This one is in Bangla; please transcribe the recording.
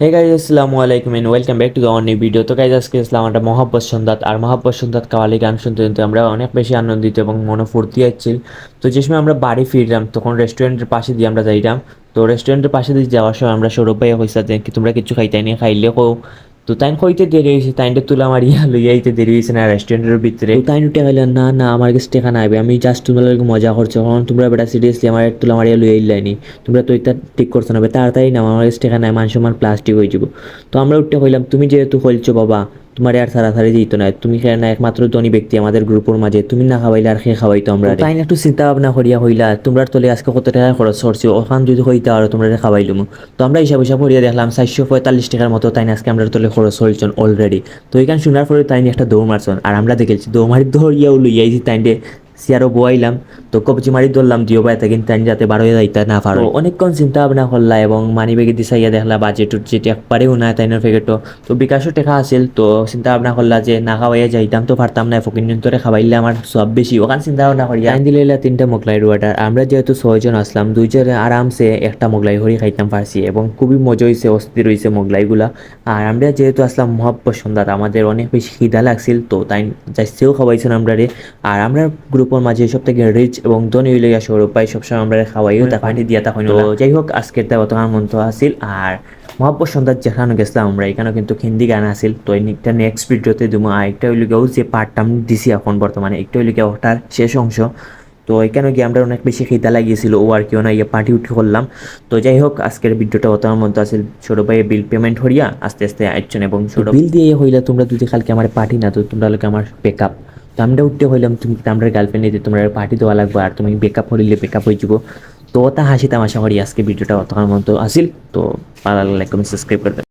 হে গাইজ আসসালামু আলাইকুম and welcome back to the new video তো গাইজ আজকে ইসলাম আমরা মহাব্বত সন্ধ্যাত আর মহাব্বত সন্ধ্যাত কাওয়ালি গান শুনতে শুনতে আমরা অনেক বেশি আনন্দিত এবং মনে ফুর্তি হচ্ছিল। তো যে সময় আমরা বাড়ি ফিরলাম, তখন রেস্টুরেন্টের পাশে দিয়ে আমরা যাইলাম তো রেস্টুরেন্টের পাশে দিয়ে যাওয়ার সময় আমরা সৌরভ ভাইয়া হয়েছে কি তোমরা কিছু খাইতে নিয়ে খাইলে কো তো তাইন কইতে দেরি হয়েছে তাইনটা তুলা মারিয়া লইয়া আইতে দেরি হয়েছে না রেস্টুরেন্টের ভিতরে। তাই উঠে গেল না না, আমার কাছে টেকা নাইবে আমি জাস্ট তোমার মজা করছ। কারণ তোমরা বেটা সিরিয়াসলি আমার তুলা মারিয়া লইয়া ইল্লাইনি তোমরা তো এটা ঠিক করছ না তাড়াতাড়ি না আমার কাছে টেকা নাই মান সম্মান প্লাস্টিক হয়ে যাব। তো আমরা উঠতে কইলাম, তুমি যেহেতু কইলছো বাবা তোমার আর সারাসারি দিত না। তুমি কেন একমাত্র ধনী ব্যক্তি আমাদের গ্রুপের মাঝে। তুমি না খাওয়াইলে আর খেয়ে খাওয়াইতো আমরা তাই একটু চিন্তা ভাবনা করিয়া হইলা। তোমরা তোলে আজকে কত টাকা খরচ করছি? ওখান যদি হইতে আর তোমরা খাওয়াইলুম তো আমরা হিসাব হিসাব করিয়া দেখলাম চারশো পঁয়তাল্লিশ টাকার মতো তাই আজকে আমরা তোলে খরচ হয়েছেন অলরেডি তো এখানে শোনার পরে তাই একটা দৌড় মারছেন আর আমরা দেখেছি দৌড় মারি দৌড়িয়াও লইয়াইছি তাই সিয়ারও বয়াইলাম। তো কবজি মারি ধরলাম দিও বাই তাকে তাই যাতে বারো যাইতে না পারো। অনেকক্ষণ চিন্তা ভাবনা করলা এবং মানি ব্যাগে দিছাইয়া দেখলা বাজেট উঠছে একবারেও না তাইনের ফেকেটো তো বিকাশও টেকা আছিল তো চিন্তা ভাবনা করলা যে না খাওয়াইয়া যাইতাম তো পারতাম না ফকির নিয়ন্তরে খাওয়াইলে আমার সব বেশি। ওখান চিন্তা ভাবনা করিয়া আইন দিলে তিনটা মোগলাই রুয়াটার আমরা যেহেতু ছয়জন আসলাম দুইজনে আরামসে একটা মোগলাই হরি খাইতাম পারছি এবং খুবই মজা হয়েছে অস্থির হয়েছে মোগলাইগুলা। আর আমরা যেহেতু আসলাম সন্ধ্যাত আমাদের অনেক বেশি খিদা লাগছিল তো তাই যাইছেও খাওয়াইছেন আমরা রে আর আমরা গ্রুপের মাঝে সব থেকে রিচ এবং ধনী হইলে গিয়া সৌরভ পাই। সবসময় আমরা খাওয়াইও তা পানি দিয়া তখন তো যাই হোক আজকের দেওয়া তখন মন্ত আসিল আর মহাব্বত সন্ধ্যার যেখানে গেছিলাম আমরা এখানেও কিন্তু হিন্দি গান আসিল তো একটা নেক্সট ভিডিওতে দেবো। আর একটা হইলে গিয়েও যে পার্টটা আমি দিছি এখন বর্তমানে। একটা হইলে গিয়ে ওটার শেষ অংশ। তো এখানে গিয়ে আমরা অনেক বেশি খিদা লাগিয়েছিল ও আর কেউ না ইয়ে পার্টি উঠি করলাম। তো যাই হোক আজকের ভিডিওটা অত আমার মধ্যে আসলে ছোটো ভাইয়ের বিল পেমেন্ট হরিয়া আস্তে আস্তে আইছেন এবং ছোটো বিল দিয়ে হইলে তোমরা যদি কালকে আমার পার্টি না তো তোমরা লোকে আমার বেকআপ তো আমরা উঠতে হইলাম, তুমি আমরা গার্লফ্রেন্ড যে তোমরা পার্টি দেওয়া লাগবে আর তুমি বেকআপ হইলে বেকআপ হয়ে যাব তো ওটা হাসি তামাশা করি আজকে ভিডিওটা অতক্ষণ মতো আসিল, তো ভালো লাগলে লাইক কমেন্ট সাবস্ক্রাইব করে দেবেন।